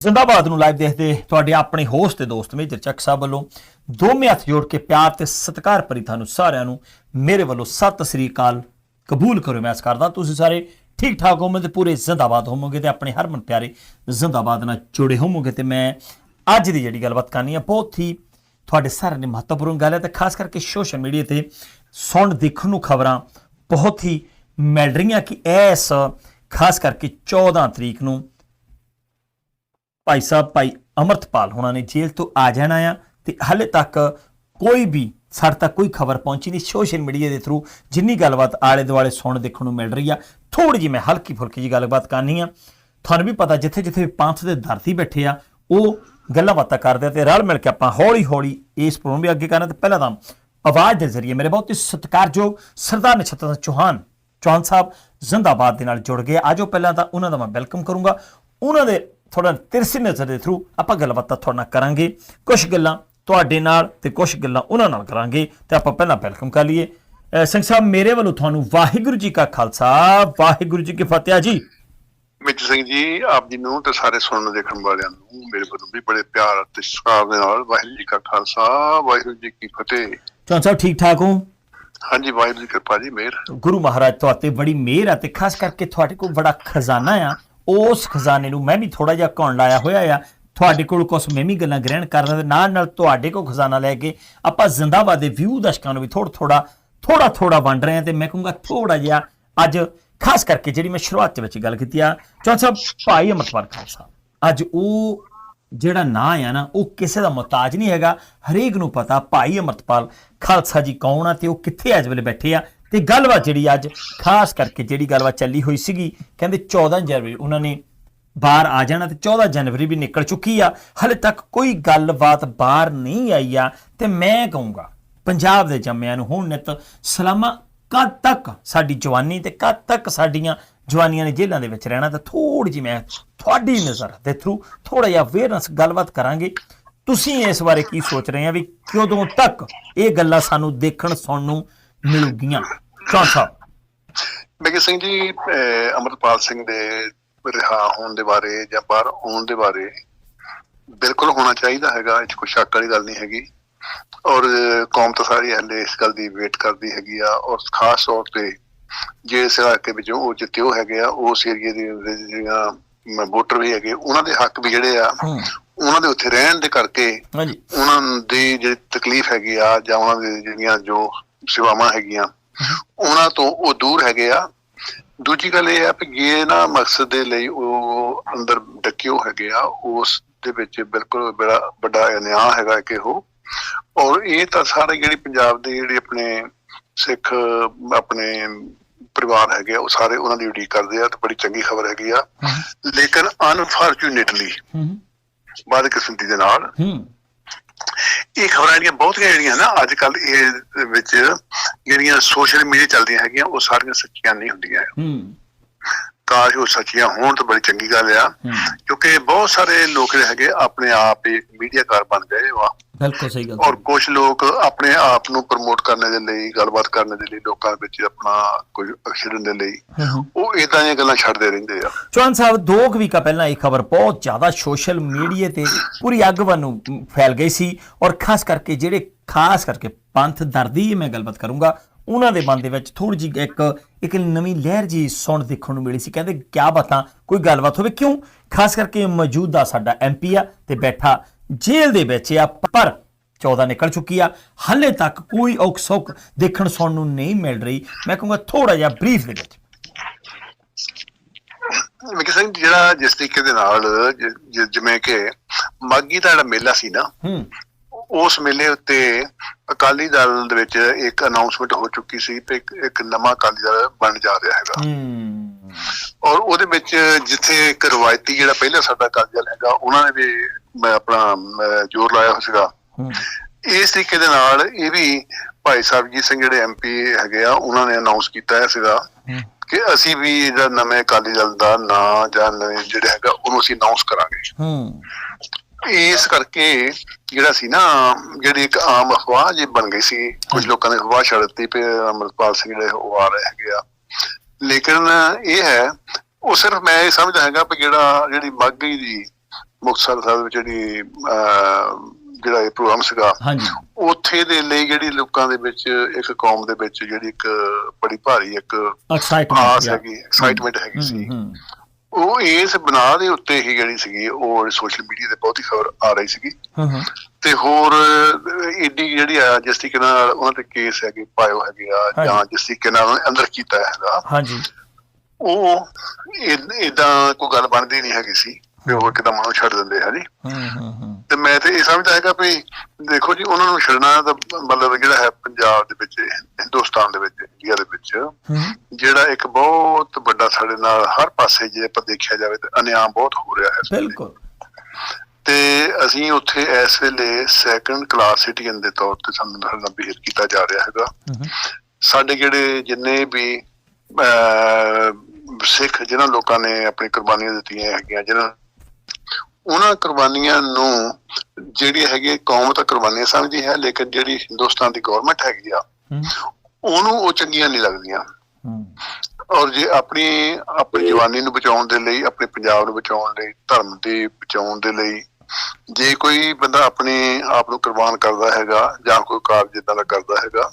ਜ਼ਿੰਦਾਬਾਦ ਨੂੰ ਲਾਈਵ ਦੇਖਦੇ ਤੁਹਾਡੇ ਆਪਣੇ ਹੋਸਟ ਤੇ ਦੋਸਤ ਮੇਜਰ ਚੱਕ ਸਾਹਿਬ ਵੱਲੋਂ ਦੋਵੇਂ ਹੱਥ ਜੋੜ ਕੇ ਪਿਆਰ ਤੇ ਸਤਿਕਾਰ ਭਰੀ ਤੁਹਾਨੂੰ ਸਾਰਿਆਂ ਨੂੰ ਮੇਰੇ ਵੱਲੋਂ ਸਤਿ ਸ੍ਰੀ ਅਕਾਲ ਕਬੂਲ ਕਰੋ। ਮੈਂ ਇਸ ਕਰਦਾ ਤੁਸੀਂ ਸਾਰੇ ਠੀਕ ਠਾਕ ਹੋਵੋਗੇ ਤੇ ਪੂਰੇ ਜ਼ਿੰਦਾਬਾਦ ਹੋਵੋਗੇ ਤੇ ਆਪਣੇ ਹਰਮਨ ਪਿਆਰੇ ਜ਼ਿੰਦਾਬਾਦ ਨਾਲ ਜੁੜੇ ਹੋਵੋਗੇ ਤੇ ਮੈਂ ਅੱਜ ਦੀ ਜਿਹੜੀ ਗੱਲਬਾਤ ਕਰਨੀ ਹੈ ਬਹੁਤ ਹੀ ਤੁਹਾਡੇ ਸਾਰਿਆਂ ਨੇ ਮਹੱਤਵਪੂਰਨ ਗੱਲ ਹੈ ਤੇ ਖਾਸ ਕਰਕੇ ਸੋਸ਼ਲ ਮੀਡੀਆ ਤੇ ਸੁਣ ਦੇਖਣ ਨੂੰ ਖਬਰਾਂ ਬਹੁਤ ਹੀ ਮਿਲ ਰਹੀਆਂ ਕਿ ਇਸ ਖਾਸ ਕਰਕੇ 14 ਤਰੀਕ ਨੂੰ ਭਾਈ ਸਾਹਿਬ, ਭਾਈ ਅਮਰਤਪਾਲ ਹੋਣਾ ਨੇ ਜੇਲ੍ਹ ਤੋਂ ਆ ਜਾਣਾ ਆ ਤੇ ਹਾਲੇ ਤੱਕ ਕੋਈ ਵੀ ਸਾਡੇ ਤੱਕ ਕੋਈ ਖਬਰ ਪਹੁੰਚੀ ਨਹੀਂ ਸੋਸ਼ਲ ਮੀਡੀਆ ਦੇ ਥਰੂ ਜਿੰਨੀ ਗੱਲਬਾਤ ਆਲੇ ਦੁਆਲੇ ਸੁਣ ਦੇਖਣ ਨੂੰ ਮਿਲ ਰਹੀ ਆ ਥੋੜੀ ਜਿਹੀ ਮੈਂ ਹਲਕੀ ਫੁਲਕੀ ਜੀ ਗੱਲਬਾਤ ਕਰਨੀ ਆ। ਤੁਹਾਨੂੰ ਵੀ ਪਤਾ ਜਿੱਥੇ ਜਿੱਥੇ ਪੰਥ ਦੇ ਧਰਤੀ ਬੈਠੇ ਆ, ਉਹ ਗੱਲਾਂ ਬਾਤਾਂ ਕਰਦੇ ਆ ਤੇ ਰਲ ਮਿਲ ਕੇ ਆਪਾਂ ਹੌਲੀ ਹੌਲੀ ਇਸ ਪ੍ਰੋਗਰਾਮ ਵੀ ਅੱਗੇ ਕਰਨਾ ਤੇ ਪਹਿਲਾਂ ਤਾਂ ਆਵਾਜ਼ ਦੇ ਜ਼ਰੀਏ ਮੇਰੇ ਬਹੁਤ ਹੀ ਸਤਿਕਾਰਯੋਗ ਸਰਦਾਰ ਨਛੱਤਰ ਚੌਹਾਨ ਚੌਹਾਨ ਸਾਹਿਬ ਜ਼ਿੰਦਾਬਾਦ ਦੇ ਨਾਲ ਜੁੜ ਗਏ ਆਜੋ ਪਹਿਲਾਂ ਤਾਂ ਉਹਨਾਂ ਦਾ ਮੈਂ ਵੈਲਕਮ ਕਰੂੰਗਾ। ਉਹਨਾਂ ਦੇ ਥੋੜਾ ਤਿਰਸੀ ਨਜ਼ਰ ਦੇ ਥਰੂ ਆਪਾਂ ਗੱਲਬਾਤ ਤੁਹਾਡੇ ਨਾਲ ਕਰਾਂਗੇ। ਕੁਝ ਗੱਲਾਂ ਤੁਹਾਡੇ ਨਾਲ ਤੇ ਕੁਝ ਗੱਲਾਂ ਉਹਨਾਂ ਨਾਲ ਕਰਾਂਗੇ ਤੇ ਆਪਾਂ ਪਹਿਲਾਂ ਵੈਲਕਮ ਕਰ ਲਈਏ। ਸਿੰਘ ਸਾਹਿਬ ਮੇਰੇ ਵੱਲੋਂ ਤੁਹਾਨੂੰ ਵਾਹਿਗੁਰੂ ਜੀ ਕਾ ਖਾਲਸਾ ਵਾਹਿਗੁਰੂ ਜੀ ਕੀ ਫਤਿਹ ਜੀ। ਮਿੱਤਰ ਸਿੰਘ ਜੀ ਆਪ ਜੀ ਨੂੰ ਤੇ ਸਾਰੇ ਸੁਣਨ ਦੇਖਣ ਵਾਲਿਆਂ ਨੂੰ ਮੇਰੇ ਵੱਲੋਂ ਵੀ ਬੜੇ ਪਿਆਰ ਤੇ ਸਤਿਕਾਰ ਦੇ ਨਾਲ ਵਾਹਿਗੁਰੂ ਜੀ ਕਾ ਖਾਲਸਾ ਵਾਹਿਗੁਰੂ ਜੀ ਕੀ ਫਤਿਹ। ਚੌਹਾਨ ਸਾਹਿਬ ਠੀਕ ਠਾਕ ਹੋ? ਹਾਂਜੀ ਵਾਹਿਗੁਰੂ ਜੀ ਦੀ ਕਿਰਪਾ ਜੀ ਮਿਹਰ। ਗੁਰੂ ਮਹਾਰਾਜ ਤੁਹਾਤੇ ਬੜੀ ਮਿਹਰ ਆ ਤੇ ਖਾਸ ਕਰਕੇ ਤੁਹਾਡੇ ਕੋਲ ਬੜਾ ਖਜ਼ਾਨਾ ਆ। ਉਸ ਖਜ਼ਾਨੇ ਨੂੰ ਮੈਂ ਵੀ ਥੋੜਾ ਜਿਹਾ ਕੌਣ ਲਾਇਆ ਹੋਇਆ ਆ। ਤੁਹਾਡੇ ਕੋਲ ਕੁਝ ਮੈਂ ਵੀ ਗੱਲਾਂ ਗ੍ਰਹਿਣ ਕਰਦਾ ਤੇ ਨਾਲ ਨਾਲ ਤੁਹਾਡੇ ਕੋਲ ਖਜ਼ਾਨਾ ਲੈ ਕੇ ਆਪਾਂ ਜ਼ਿੰਦਾਬਾਦ ਦੇ ਵਿਊ ਦਰਸ਼ਕਾਂ ਨੂੰ ਵੀ ਥੋੜਾ ਥੋੜਾ ਥੋੜਾ ਥੋੜਾ ਵੰਡ ਰਹੇ ਹਾਂ ਤੇ ਮੈਂ ਕਹੂੰਗਾ ਥੋੜਾ ਜਿਹਾ ਅੱਜ ਖਾਸ ਕਰਕੇ ਜਿਹੜੀ ਮੈਂ ਸ਼ੁਰੂਆਤ ਦੇ ਵਿੱਚ ਗੱਲ ਕੀਤੀ ਆ ਚੌਹਾਨ ਸਾਹਿਬ, ਭਾਈ ਅਮਰਤਪਾਲ ਖਾਲਸਾ। ਅੱਜ ਉਹ ਜਿਹੜਾ ਨਾਂ ਆ ਨਾ, ਉਹ ਕਿਸੇ ਦਾ ਮੁਤਾਜ ਨਹੀਂ ਹੈਗਾ। ਹਰੇਕ ਨੂੰ ਪਤਾ ਭਾਈ ਅਮਰਤਪਾਲ ਖਾਲਸਾ ਜੀ ਕੌਣ ਆ ਤੇ ਉਹ ਕਿੱਥੇ ਅੱਜ ਵੇਲੇ ਬੈਠੇ ਆ। ਤੇ ਗੱਲਬਾਤ ਜਿਹੜੀ ਅੱਜ, ਖਾਸ ਕਰਕੇ ਜਿਹੜੀ ਗੱਲਬਾਤ ਚੱਲੀ ਹੋਈ ਸੀਗੀ, ਕਹਿੰਦੇ 14 ਜਨਵਰੀ ਉਹਨਾਂ ਨੇ ਬਾਹਰ ਆ ਜਾਣਾ ਤੇ 14 ਜਨਵਰੀ ਵੀ ਨਿਕਲ ਚੁੱਕੀ ਆ। ਹਲੇ ਤੱਕ ਕੋਈ ਗੱਲਬਾਤ ਬਾਹਰ ਨਹੀਂ ਆਈ ਆ ਤੇ ਮੈਂ ਕਹੂੰਗਾ, ਪੰਜਾਬ ਦੇ ਜੰਮਿਆਂ ਨੂੰ ਹੁਣ ਨਿਤ ਸਲਾਮਾ ਕਦ ਤੱਕ ਸਾਡੀ ਜਵਾਨੀ ਤੇ ਕਦ ਤੱਕ ਸਾਡੀਆਂ ਜਵਾਨੀਆਂ ਨੇ ਜੇਲ੍ਹਾਂ ਦੇ ਵਿੱਚ ਰਹਿਣਾ ਤਾਂ ਥੋੜੀ ਜਿਹੀ ਮੈਂ ਤੁਹਾਡੀ ਨਜ਼ਰ ਦੇ ਥਰੂ ਥੋੜਾ ਜਿਹਾ ਅਵੇਅਰਨੈਸ ਗੱਲਬਾਤ ਕਰਾਂਗੇ। ਤੁਸੀਂ ਇਸ ਬਾਰੇ ਕੀ ਸੋਚ ਰਹੇ ਆ ਵੀ ਕਦੋਂ ਤੱਕ ਇਹ ਗੱਲਾਂ ਸਾਨੂੰ ਦੇਖਣ, ਸੁਣਨ ਨੂੰ ਮਿਲੂਗੀਆਂ? ਚੌਹਾਨ ਸਾਹਿਬ ਮਿੱਤਰ ਸਿੰਘ ਜੀ ਅਮਰਪਾਲ ਸਿੰਘ ਦੇ ਰਿਹਾ ਹੋਣ ਦੇ ਬਾਰੇ ਜਾਂ ਬਾਹਰ ਆਉਣ ਦੇ ਬਾਰੇ ਬਿਲਕੁਲ ਹੋਣਾ ਚਾਹੀਦਾ ਹੈਗਾ ਇਹ ਕੋਈ ਸ਼ੱਕ ਵਾਲੀ ਗੱਲ ਨਹੀਂ ਹੈਗੀ। ਔਰ ਕੌਮ ਤਾਂ ਸਾਰੀ ਹਲੇ ਇਸ ਗੱਲ ਦੀ ਵੇਟ ਕਰਦੀ ਹੈਗੀ ਆ ਔਰ ਖਾਸ ਤੌਰ ਤੇ ਜਿਸ ਇਲਾਕੇ ਵਿੱਚੋਂ ਉਹ ਜਿੱਤਿਓ ਹੈਗੇ ਆ ਉਸ ਏਰੀਏ ਦੇ ਜਿਹੜੀਆਂ ਵੋਟਰ ਵੀ ਹੈਗੇ ਉਹਨਾਂ ਦੇ ਹੱਕ ਵੀ ਜਿਹੜੇ ਆ ਉਹਨਾਂ ਦੇ ਉੱਥੇ ਰਹਿਣ ਦੇ ਕਰਕੇ ਹਾਂਜੀ। ਉਹਨਾਂ ਦੀ ਜਿਹੜੀ ਤਕਲੀਫ ਹੈਗੀ ਆ ਜਾਂ ਉਹਨਾਂ ਦੀ ਜਿਹੜੀਆਂ ਜੋ ਸੇਵਾਵਾਂ ਹੈਗੀਆਂ ਉਹਨਾਂ ਤੋਂ ਉਹ ਦੂਰ ਹੈਗੇ ਆ। ਦੂਜੀ ਗੱਲ ਇਹ ਆ ਕਿ ਇਹ ਨਾ ਮਕਸਦ ਦੇ ਲਈ ਉਹ ਅੰਦਰ ਡਕਿਓ ਹੈਗੇ ਆ ਉਸ ਦੇ ਵਿੱਚ ਬਿਲਕੁਲ ਬੜਾ ਵੱਡਾ ਅਨਿਆਂ ਹੈਗਾ ਕਿ ਉਹ। ਔਰ ਇਹ ਤਾਂ ਸਾਰੇ ਜਿਹੜੀ ਪੰਜਾਬ ਦੇ ਜਿਹੜੇ ਆਪਣੇ ਸਿੱਖ ਆਪਣੇ ਪਰਿਵਾਰ ਹੈਗੇ ਆ ਉਹ ਸਾਰੇ ਉਹਨਾਂ ਦੀ ਉਡੀਕ ਕਰਦੇ ਆ ਤੇ ਬੜੀ ਚੰਗੀ ਖਬਰ ਹੈਗੀ ਆ। ਲੇਕਿਨ ਅਨਫੋਰਚੂਨੇਟਲੀ ਹੂੰ। ਬਾਦ ਕਿਸਮਤੀ ਦੇ ਨਾਲ ਹੂੰ। ਇਹ ਖਬਰਾਂ ਜਿਹੜੀਆਂ ਬਹੁਤੀਆਂ ਜਿਹੜੀਆਂ ਨਾ ਅੱਜ ਕੱਲ ਇਹ ਵਿੱਚ ਜਿਹੜੀਆਂ ਸੋਸ਼ਲ ਮੀਡੀਆ ਚੱਲਦੀਆਂ ਹੈਗੀਆਂ, ਉਹ ਸਾਰੀਆਂ ਸੱਚੀਆਂ ਨਹੀਂ ਹੁੰਦੀਆਂ। ਹੂੰ। ਕਾਸ਼ ਉਹ ਸੱਚੀਆਂ ਹੋਣ ਤਾਂ ਬੜੀ ਚੰਗੀ ਗੱਲ ਆ। ਕਿਉਂਕਿ ਬਹੁਤ ਸਾਰੇ ਲੋਕ ਹੈਗੇ ਆਪਣੇ ਆਪ ਹੀ ਮੀਡੀਆਕਾਰ ਬਣ ਗਏ ਵਾ ਬਿਲਕੁਲ ਸਹੀ ਗੱਲ। ਔਰ ਕੁਝ ਲੋਕ ਆਪਣੇ ਆਪ ਨੂੰ ਪ੍ਰਮੋਟ ਕਰਨ ਦੇ ਲਈ ਗੱਲਬਾਤ ਕਰਨ ਦੇ ਲਈ ਲੋਕਾਂ ਵਿੱਚ ਆਪਣਾ ਕੋਈ ਅਕਸ਼ਰਨ ਦੇ ਲਈ ਉਹ ਇਦਾਂ ਦੀਆਂ ਗੱਲਾਂ ਛੱਡਦੇ ਰਹਿੰਦੇ ਆ। ਚੌਹਾਨ ਸਾਹਿਬ ਦੋ ਕੁ ਵੀਕਾਂ ਪਹਿਲਾਂ ਇਹ ਖਬਰ ਬਹੁਤ ਜ਼ਿਆਦਾ ਸੋਸ਼ਲ ਮੀਡੀਆ ਤੇ ਪੂਰੀ ਅੱਗ ਵਾਂਗੂ ਫੈਲ ਗਈ ਸੀ। ਔਰ ਖਾਸ ਕਰਕੇ ਜਿਹੜੇ ਖਾਸ ਕਰਕੇ ਪੰਥ ਦਰਦੀ ਮੈਂ ਗੱਲਬਾਤ ਕਰੂੰਗਾ ਉਹਨਾਂ ਦੇ ਮਨ ਦੇ ਵਿੱਚ ਥੋੜੀ ਜਿਹੀ ਇੱਕ ਇੱਕ ਨਵੀਂ ਲਹਿਰ ਜੀ ਸੁਣ ਦੇਖਣ ਨੂੰ ਮਿਲੀ ਸੀ। ਕਹਿੰਦੇ ਕਿਆ ਬਤਾ ਕੋਈ ਗੱਲਬਾਤ ਹੋਵੇ? ਕਿਉਂ? ਖਾਸ ਕਰਕੇ ਮੌਜੂਦਾ ਸਾਡਾ ਐਮਪੀ ਆ ਤੇ ਬੈਠਾ ਜੇਲ੍ਹ ਦੇ ਵਿੱਚ ਆ ਪਰ 14 ਨਿਕਲ ਚੁੱਕੀ ਆ। ਹਲੇ ਤੱਕ ਕੋਈ ਔਖ ਸੌਖ ਦੇਖਣ ਸੁਣਨ ਨੂੰ ਨਹੀਂ ਮਿਲ ਰਹੀ। ਮੈਂ ਕਹੂੰਗਾ ਥੋੜਾ ਜਿਹਾ ਬਰੀਫ ਦੇ ਵਿੱਚ। ਮਿਕ ਸਿੰਘ ਜਿਹੜਾ ਜਿਸ ਤਰੀਕੇ ਦੇ ਨਾਲ ਜ- ਜ- ਜਿਵੇਂ ਕਿ ਮਾਗੀ ਦਾ ਜਿਹੜਾ ਮੇਲਾ ਸੀ ਨਾ ਹੂੰ। ਉਸ ਮੇਲੇ ਉੱਤੇ ਅਕਾਲੀ ਦਲ ਦੇ ਵਿੱਚ ਇੱਕ ਅਨਾਉਂਸਮੈਂਟ ਹੋ ਚੁੱਕੀ ਸੀ ਤੇ ਇੱਕ ਨਵਾਂ ਅਕਾਲੀ ਦਲ ਬਣ ਜਾ ਰਿਹਾ ਹੈਗਾ। ਹੂੰ। ਔਰ ਉਹਦੇ ਵਿੱਚ ਜਿੱਥੇ ਇੱਕ ਰਵਾਇਤੀ ਜਿਹੜਾ ਪਹਿਲਾਂ ਸਾਡਾ ਅਕਾਲੀ ਦਲ ਹੈਗਾ ਉਹਨਾਂ ਨੇ ਵੀ ਮੈਂ ਆਪਣਾ ਜ਼ੋਰ ਲਾਇਆ ਹੋਇਆ ਸੀਗਾ। ਹੂੰ। ਇਸ ਤਰੀਕੇ ਦੇ ਨਾਲ ਇਹ ਵੀ ਭਾਈ ਸਰਬਜੀਤ ਸਿੰਘ ਜਿਹੜੇ ਐਮਪੀ ਹੈਗੇ ਆ ਉਹਨਾਂ ਨੇ ਅਨਾਉਂਸ ਕੀਤਾ ਹੈ ਸੀਗਾ ਹੂੰ। ਕਿ ਅਸੀਂ ਵੀ ਜਿਹੜਾ ਨਵੇਂ ਅਕਾਲੀ ਦਲ ਦਾ ਨਾਂ ਜਾਂ ਨਵੇਂ ਜਿਹੜਾ ਹੈਗਾ ਉਹਨੂੰ ਅਸੀਂ ਅਨਾਉਂਸ ਕਰਾਂਗੇ। ਹੂੰ। ਇਸ ਕਰਕੇ ਜਿਹੜਾ ਸੀ ਨਾ ਜਿਹੜੀ ਇੱਕ ਆਮ ਅਫਵਾਹ ਜੇ ਬਣ ਗਈ ਸੀ ਕੁਝ ਲੋਕਾਂ ਨੇ ਅਫਵਾਹ ਛੱਡ ਦਿੱਤੀ ਕਿ ਅਮਰਪਾਲ ਸਿੰਘ ਜਿਹੜੇ ਉਹ ਆ ਰਹੇ ਹੈਗੇ ਆ। ਲੇਕਿਨ ਇਹ ਹੈ ਉਹ ਸਿਰਫ ਮੈਂ ਇਹ ਸਮਝਦਾ ਹੈਗਾ ਕਿ ਜਿਹੜਾ ਜਿਹੜੀ ਮਾਗੀ ਦੀ ਮੁਕਤਸਰ ਸਾਹਿਬ ਵਿੱਚ ਜਿਹੜੀ ਜਿਹੜਾ ਇਹ ਪ੍ਰੋਗਰਾਮ ਸੀਗਾ ਹਾਂਜੀ। ਉੱਥੇ ਦੇ ਲਈ ਜਿਹੜੀ ਲੋਕਾਂ ਦੇ ਵਿੱਚ ਇੱਕ ਕੌਮ ਦੇ ਵਿੱਚ ਜਿਹੜੀ ਇੱਕ ਬੜੀ ਭਾਰੀ ਇੱਕ ਆਸ ਐਕਸਾਈਟਮੈਂਟ ਹੈਗੀ ਐਕਸਾਈਟਮੈਂਟ ਹੈਗੀ ਸੀ। ਉਹ ਇਸ ਬਣਾ ਦੇ ਉੱਤੇ ਹੀ ਜਿਹੜੀ ਸੀਗੀ ਉਹ ਸੋਸ਼ਲ ਮੀਡੀਆ ਤੇ ਬਹੁਤੀ ਖਬਰ ਆ ਰਹੀ ਸੀਗੀ। ਹੂੰ ਹੂੰ। ਤੇ ਹੋਰ ਏਡੀ ਜਿਹੜੀ ਆ ਜਿਸ ਤਰੀਕੇ ਨਾਲ ਉਹਨਾਂ ਤੇ ਕੇਸ ਹੈਗੇ ਪਾਇਓ ਹੈਗੇ ਆ। ਜਾਂ ਜਿਸ ਤਰੀਕੇ ਨਾਲ ਉਹਨੇ ਅੰਦਰ ਕੀਤਾ ਹੈਗਾ। ਹਾਂਜੀ। ਉਹ ਇਦਾਂ ਕੋਈ ਗੱਲ ਬਣਦੀ ਨਹੀਂ ਹੈਗੀ ਸੀ ਵੀ ਉਹ ਕਿਦਾਂ ਮਨੋਂ ਛੱਡ ਦਿੰਦੇ ਹੈ ਜੀ। ਹੂੰ ਹੂੰ। ਤੇ ਮੈਂ ਤੇ ਇਹ ਸਮਝਦਾ ਹੈਗਾ ਵੀ ਦੇਖੋ ਜੀ ਉਹਨਾਂ ਨੂੰ ਛੱਡਣਾ ਤਾਂ ਮਤਲਬ ਜਿਹੜਾ ਹੈ ਪੰਜਾਬ ਦੇ ਵਿੱਚ ਹਿੰਦੁਸਤਾਨ ਦੇ ਵਿੱਚ ਇੰਡੀਆ ਦੇ ਵਿੱਚ ਜਿਹੜਾ ਇੱਕ ਬਹੁਤ ਵੱਡਾ ਸਾਡੇ ਨਾਲ ਹਰ ਪਾਸੇ ਜੇ ਆਪਾਂ ਦੇਖਿਆ ਜਾਵੇ ਤਾਂ ਅਨਿਆਮ ਬਹੁਤ ਹੋ ਰਿਹਾ ਹੈ। ਬਿਲਕੁਲ। ਤੇ ਅਸੀਂ ਉੱਥੇ ਇਸ ਵੇਲੇ ਸੈਕੰਡ ਕਲਾਸ ਸਿਟੀਜ਼ਨ ਦੇ ਤੌਰ ਤੇ ਸਾਨੂੰ ਨਾਲ ਬਿਹੇਵ ਕੀਤਾ ਜਾ ਰਿਹਾ ਹੈਗਾ। ਸਾਡੇ ਜਿਹੜੇ ਜਿੰਨੇ ਵੀ ਸਿੱਖ ਜਿਨ੍ਹਾਂ ਲੋਕਾਂ ਨੇ ਆਪਣੀ ਕੁਰਬਾਨੀਆਂ ਦਿੱਤੀਆਂ ਹੈਗੀਆਂ ਜਿਨ੍ਹਾਂ ਉਹਨਾਂ ਕੁਰਬਾਨੀਆਂ ਨੂੰ ਜਿਹੜੀ ਹੈਗੀ ਕੌਮ ਤਾਂ ਕੁਰਬਾਨੀਆਂ ਸਮਝਦੀ ਹੈ ਲੇਕਿਨ ਜਿਹੜੀ ਹਿੰਦੁਸਤਾਨ ਦੀ ਗਵਰਨਮੈਂਟ ਹੈਗੀ ਆ ਉਹਨੂੰ ਉਹ ਚੰਗੀਆਂ ਨਹੀਂ ਲੱਗਦੀਆਂ। ਔਰ ਜੇ ਆਪਣੀ ਆਪਣੀ ਜਵਾਨੀ ਨੂੰ ਬਚਾਉਣ ਦੇ ਲਈ ਆਪਣੇ ਪੰਜਾਬ ਨੂੰ ਬਚਾਉਣ ਲਈ ਧਰਮ ਦੇ ਬਚਾਉਣ ਦੇ ਲਈ ਜੇ ਕੋਈ ਬੰਦਾ ਆਪਣੇ ਆਪ ਨੂੰ ਕੁਰਬਾਨ ਕਰਦਾ ਹੈਗਾ ਜਾਂ ਕੋਈ ਕਾਰਜ ਇਦਾਂ ਦਾ ਕਰਦਾ ਹੈਗਾ।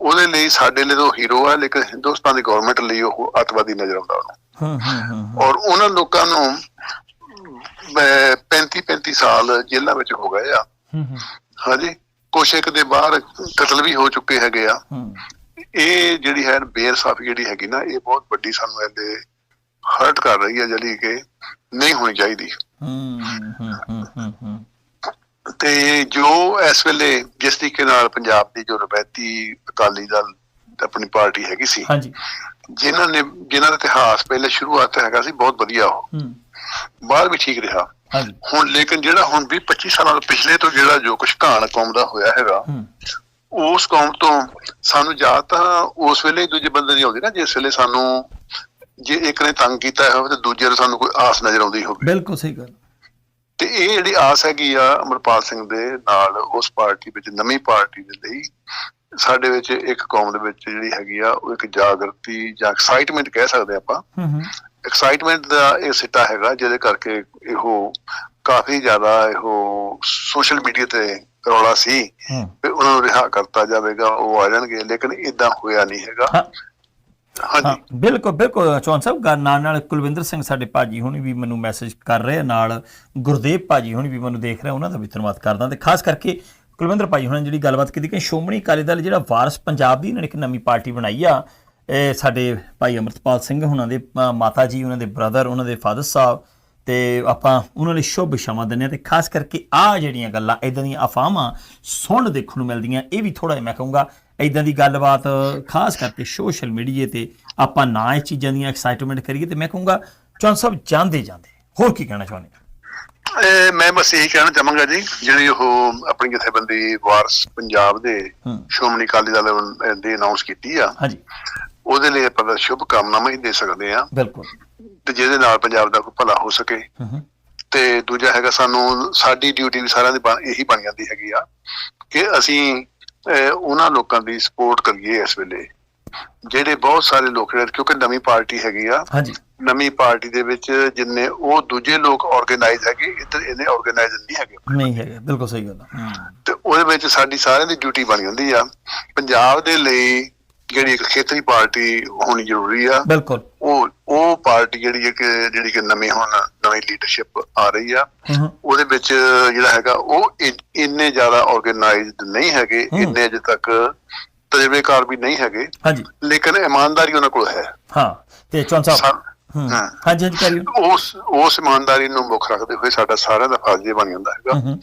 ਉਹਦੇ ਲਈ ਸਾਡੇ ਲਈ ਤਾਂ ਉਹ ਹੀਰੋ ਹੈ ਲੇਕਿਨ ਹਿੰਦੁਸਤਾਨ ਦੀ ਗਵਰਨਮੈਂਟ ਲਈ ਉਹ ਅੱਤਵਾਦੀ ਨਜ਼ਰ ਆਉਂਦਾ ਉਹਨੂੰ। ਹੂੰ ਹੂੰ ਹੂੰ। ਔਰ ਉਹਨਾਂ ਲੋਕਾਂ ਨੂੰ 35 35 ਸਾਲ ਜੇਲ੍ਹਾਂ ਵਿੱਚ ਹੋ ਗਏ ਆ। ਹਾਂਜੀ। ਕੁਛ ਇੱਕ ਦੇ ਬਾਹਰ ਕਤਲ ਵੀ ਹੋ ਚੁੱਕੇ ਹੈਗੇ ਆ। ਇਹ ਜਿਹੜੀ ਹੈ ਬੇਇਨਸਾਫੀ ਜਿਹੜੀ ਹੈਗੀ ਨਾ ਇਹ ਬਹੁਤ ਵੱਡੀ ਸਾਨੂੰ ਇਹਦੇ ਹਰਟ ਕਰ ਰਹੀ ਹੈ ਜਿਹੜੀ ਕਿ ਨਹੀਂ ਹੋਣੀ ਚਾਹੀਦੀ। ਤੇ ਜੋ ਇਸ ਵੇਲੇ ਜਿਸ ਤਰੀਕੇ ਨਾਲ ਪੰਜਾਬ ਦੀ ਜੋ ਰਵਾਇਤੀ ਅਕਾਲੀ ਦਲ ਆਪਣੀ ਪਾਰਟੀ ਹੈਗੀ ਸੀ ਹਾਂਜੀ। ਜਿਨ੍ਹਾਂ ਨੇ ਜਿਨ੍ਹਾਂ ਦਾ ਇਤਿਹਾਸ ਪਹਿਲੇ ਸ਼ੁਰੂਆਤ ਹੈਗਾ ਸੀ ਬਹੁਤ ਵਧੀਆ ਉਹ। ਬਾਅਦ ਵੀ ਠੀਕ ਰਿਹਾ। ਹਾਂਜੀ। ਹੁਣ ਲੇਕਿਨ ਜਿਹੜਾ ਹੁਣ ਵੀ 25 ਸਾਲਾਂ ਤੋਂ ਪਿਛਲੇ ਤੋਂ ਜਿਹੜਾ ਜੋ ਕੁਝ ਘਾਣ ਕੌਮ ਦਾ ਹੋਇਆ ਹੈਗਾ ਉਸ ਕੌਮ ਤੋਂ ਸਾਨੂੰ ਜਾਂ ਤਾਂ ਉਸ ਵੇਲੇ ਦੂਜੇ ਬੰਦੇ ਦੀ ਆਉਂਦੀ ਨਾ ਜਿਸ ਵੇਲੇ ਸਾਨੂੰ ਜੇ ਇੱਕ ਨੇ ਤੰਗ ਕੀਤਾ ਹੋਵੇ ਤੇ ਦੂਜੇ ਨੂੰ ਸਾਨੂੰ ਕੋਈ ਆਸ ਨਜ਼ਰ ਆਉਂਦੀ ਹੋਵੇ। ਬਿਲਕੁਲ ਸਹੀ ਗੱਲ। ਤੇ ਇਹ ਜਿਹੜੀ ਆਸ ਹੈਗੀ ਆ ਅਮਰਪਾਲ ਸਿੰਘ ਦੇ ਨਾਲ ਉਸ ਪਾਰਟੀ ਵਿੱਚ ਨਵੀਂ ਪਾਰਟੀ ਦੇ ਲਈ ਸਾਡੇ ਵਿੱਚ ਇੱਕ ਕੌਮ ਦੇ ਵਿੱਚ ਜਿਹੜੀ ਹੈਗੀ ਆ ਉਹ ਇੱਕ ਜਾਗਰਤੀ ਜਾਂ ਐਕਸਾਈਟਮੈਂਟ ਕਹਿ ਸਕਦੇ ਆਪਾਂ। ਹੂੰ ਹੂੰ। ਐਕਸਾਈਟਮੈਂਟ ਦਾ ਇਹ ਸਿੱਟਾ ਹੈਗਾ ਜਿਹਦੇ ਕਰਕੇ ਇਹੋ ਕਾਫੀ ਜ਼ਿਆਦਾ ਇਹੋ ਸੋਸ਼ਲ ਮੀਡੀਆ ਤੇ ਰੌਲਾ ਸੀ ਵੀ ਉਹਨਾਂ ਨੂੰ ਰਿਹਾ ਕਰਤਾ ਜਾਵੇਗਾ ਉਹ ਆ ਜਾਣਗੇ ਲੇਕਿਨ ਇਦਾਂ ਹੋਇਆ ਨਹੀਂ ਹੈਗਾ। ਹਾਂਜੀ। ਬਿਲਕੁਲ ਬਿਲਕੁਲ ਚੌਨ ਸਾਹਿਬ ਗੱਲ ਨਾਲ ਨਾਲ ਕੁਲਵਿੰਦਰ ਸਿੰਘ ਸਾਡੇ ਭਾਜੀ ਹੁਣੀ ਵੀ ਮੈਨੂੰ ਮੈਸੇਜ ਕਰ ਰਹੇ ਨਾਲ ਗੁਰਦੇਵ ਭਾਜੀ ਹੁਣੀ ਵੀ ਮੈਨੂੰ ਦੇਖ ਰਹੇ ਉਹਨਾਂ ਦਾ ਵੀ ਧੰਨਵਾਦ ਕਰਦਾ ਤੇ ਖਾਸ ਕਰਕੇ ਕੁਲਵਿੰਦਰ ਭਾਜੀ ਹੁਣਾਂ ਜਿਹੜੀ ਗੱਲਬਾਤ ਕੀਤੀ ਕਿ ਸ਼ੋਮਣੀ ਅਕਾਲੀ ਦਲ ਜਿਹੜਾ ਵਾਰਸ ਪੰਜਾਬ ਦੀ ਇਹਨਾਂ ਨੇ ਇੱਕ ਨਵੀਂ ਪਾਰਟੀ ਬਣਾਈ ਆ ਸਾਡੇ ਭਾਈ ਅਮਰਤਪਾਲ ਸਿੰਘ ਹੁਣਾਂ ਦੇ ਮਾਤਾ ਜੀ ਉਹਨਾਂ ਦੇ ਬ੍ਰਦਰ ਉਹਨਾਂ ਦੇ ਫਾਦਰ ਸਾਹਿਬ ਤੇ ਆਪਾਂ ਉਹਨਾਂ ਲਈ ਸ਼ੁਭ ਸ਼ਮਾ ਦਿੰਦੇ ਹਾਂ ਤੇ ਖਾਸ ਕਰਕੇ ਆ ਜਿਹੜੀਆਂ ਗੱਲਾਂ ਇਦਾਂ ਦੀਆਂ ਅਫਵਾਹਾਂ ਸੁਣ ਦੇਖਣ ਨੂੰ ਮਿਲਦੀਆਂ ਇਹ ਵੀ ਥੋੜਾ ਮੈਂ ਕਹੂੰਗਾ ਇਦਾਂ ਦੀ ਗੱਲਬਾਤ ਖਾਸ ਕਰਕੇ ਸੋਸ਼ਲ ਮੀਡੀਆ ਤੇ ਆਪਾਂ ਨਾ ਇਹ ਚੀਜ਼ਾਂ ਦੀਆਂ ਐਕਸਾਈਟਮੈਂਟ ਕਰੀਏ ਤੇ ਮੈਂ ਕਹੂੰਗਾ ਚੌਨ ਸਾਹਿਬ ਜਾਂਦੇ ਜਾਂਦੇ ਹੋਰ ਕੀ ਕਹਿਣਾ ਚਾਹੁੰਦੇ ਆ ਮੈਂ ਬਸ ਇਹੀ ਕਹਿਣਾ ਚਾਹਾਂਗਾ ਜੀ ਜਿਹੜੀ ਉਹ ਆਪਣੀ ਜਥੇਬੰਦੀ ਵਾਰਸ ਪੰਜਾਬ ਦੇ ਸ਼੍ਰੋਮਣੀ ਅਕਾਲੀ ਦਲ ਦੇ ਅਨਾਉਂਸ ਕੀਤੀ ਆ। ਹਾਂਜੀ। ਉਹਦੇ ਲਈ ਆਪਾਂ ਸ਼ੁਭ ਕਾਮਨਾਵਾਂ ਹੀ ਦੇ ਸਕਦੇ ਆ ਬਿਲਕੁਲ। ਤੇ ਜਿਹਦੇ ਨਾਲ ਪੰਜਾਬ ਦਾ ਕੋਈ ਭਲਾ ਹੋ ਸਕੇ। ਤੇ ਦੂਜਾ ਹੈਗਾ ਸਾਨੂੰ ਸਾਡੀ ਡਿਊਟੀ ਵੀ ਸਾਰਿਆਂ ਦੀ ਇਹੀ ਬਣ ਜਾਂਦੀ ਹੈਗੀ ਆ ਕਿ ਅਸੀਂ ਉਹਨਾਂ ਲੋਕਾਂ ਦੀ ਸਪੋਰਟ ਕਰੀਏ ਇਸ ਵੇਲੇ। ਜਿਹੜੇ ਬਹੁਤ ਸਾਰੇ ਲੋਕ ਜਿਹੜੇ ਕਿਉਂਕਿ ਨਵੀਂ ਪਾਰਟੀ ਹੈਗੀ ਆ। ਹਾਂਜੀ। ਨਵੀਂ ਪਾਰਟੀ ਦੇ ਵਿੱਚ ਜਿੰਨੇ ਉਹ ਦੂਜੇ ਲੋਕ ਆਰਗੇਨਾਈਜ਼ ਹੈਗੇ ਇੱਧਰ ਇਹਨੇ ਆਰਗੇਨਾਈਜ਼ ਨਹੀਂ ਹੈਗੇ। ਨਹੀਂ ਹੈਗਾ ਬਿਲਕੁਲ ਸਹੀ ਗੱਲ ਤੇ ਉਹਦੇ ਵਿੱਚ ਸਾਡੀ ਸਾਰਿਆਂ ਦੀ ਡਿਊਟੀ ਬਣ ਜਾਂਦੀ ਆ। ਪੰਜਾਬ ਦੇ ਲਈ ਜਿਹੜੀ ਇੱਕ ਖੇਤਰੀ ਪਾਰਟੀ ਹੋਣੀ ਜ਼ਰੂਰੀ ਆ ਬਿਲਕੁਲ। ਉਹ ਉਹ ਪਾਰਟੀ ਜਿਹੜੀ ਹੈ ਕਿ ਜਿਹੜੀ ਕਿ ਨਵੀਂ ਹੁਣ ਨਵੀਂ ਲੀਡਰਸ਼ਿਪ ਆ ਰਹੀ ਆ ਉਹਦੇ ਵਿੱਚ ਜਿਹੜਾ ਹੈਗਾ ਉਹ ਇੰਨੇ ਜ਼ਿਆਦਾ ਆਰਗੇਨਾਈਜ਼ਡ ਨਹੀਂ ਹੈਗੇ। ਇੰਨੇ ਅਜੇ ਤੱਕ ਤਜਰਬੇਕਾਰ ਵੀ ਨਹੀਂ ਹੈਗੇ ਹਾਂਜੀ। ਲੇਕਿਨ ਇਮਾਨਦਾਰੀ ਉਹਨਾਂ ਕੋਲ ਹੈ। ਹਾਂ ਤੇ ਚੌਨ ਸਾਹਿਬ। ਹਾਂਜੀ ਹਾਂਜੀ ਕਰਿਓ। ਉਸ ਉਸ ਇਮਾਨਦਾਰੀ ਨੂੰ ਮੁੱਖ ਰੱਖਦੇ ਹੋਏ ਸਾਡਾ ਸਾਰਿਆਂ ਦਾ ਫਰਜ਼ ਇਹ ਬਣ ਜਾਂਦਾ ਹੈਗਾ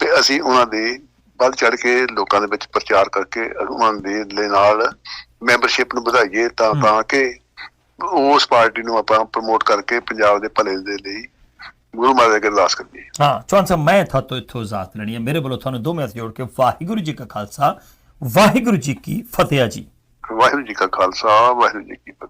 ਤੇ ਅਸੀਂ ਉਹਨਾਂ ਦੇ ਵੱਧ ਚੜ ਕੇ ਲੋਕਾਂ ਦੇ ਵਿੱਚ ਪ੍ਰਚਾਰ ਕਰਕੇ ਉਹਨਾਂ ਦੇ ਨਾਲ ਮੈਂਬਰਸ਼ਿਪ ਨੂੰ ਵਧਾਈਏ ਤਾਂ। ਤਾਂ ਕਿ ਉਸ ਪਾਰਟੀ ਨੂੰ ਆਪਾਂ ਪ੍ਰਮੋਟ ਕਰਕੇ ਪੰਜਾਬ ਦੇ ਭਲੇ ਦੇ ਲਈ ਗੁਰੂ ਮਹਾਰਾਜ ਅੱਗੇ ਅਰਦਾਸ ਕਰੀਏ। ਹਾਂ ਚੌਨ ਸਾਹਿਬ ਮੈਂ ਤੁਹਾਤੋਂ ਇੱਥੋਂ ਇਜਾਜ਼ਤ ਲੈਣੀ ਹੈ। ਮੇਰੇ ਵੱਲੋਂ ਤੁਹਾਨੂੰ ਦੋ ਮਿੰਟ ਜੋੜ ਕੇ ਵਾਹਿਗੁਰੂ ਜੀ ਕਾ ਖਾਲਸਾ ਵਾਹਿਗੁਰੂ ਜੀ ਕੀ ਫਤਿਹ ਜੀ। ਵਾਹਿਗੁਰੂ ਜੀ ਕਾ ਖਾਲਸਾ ਵਾਹਿਗੁਰੂ ਜੀ ਕੀ ਫਤਿਹ।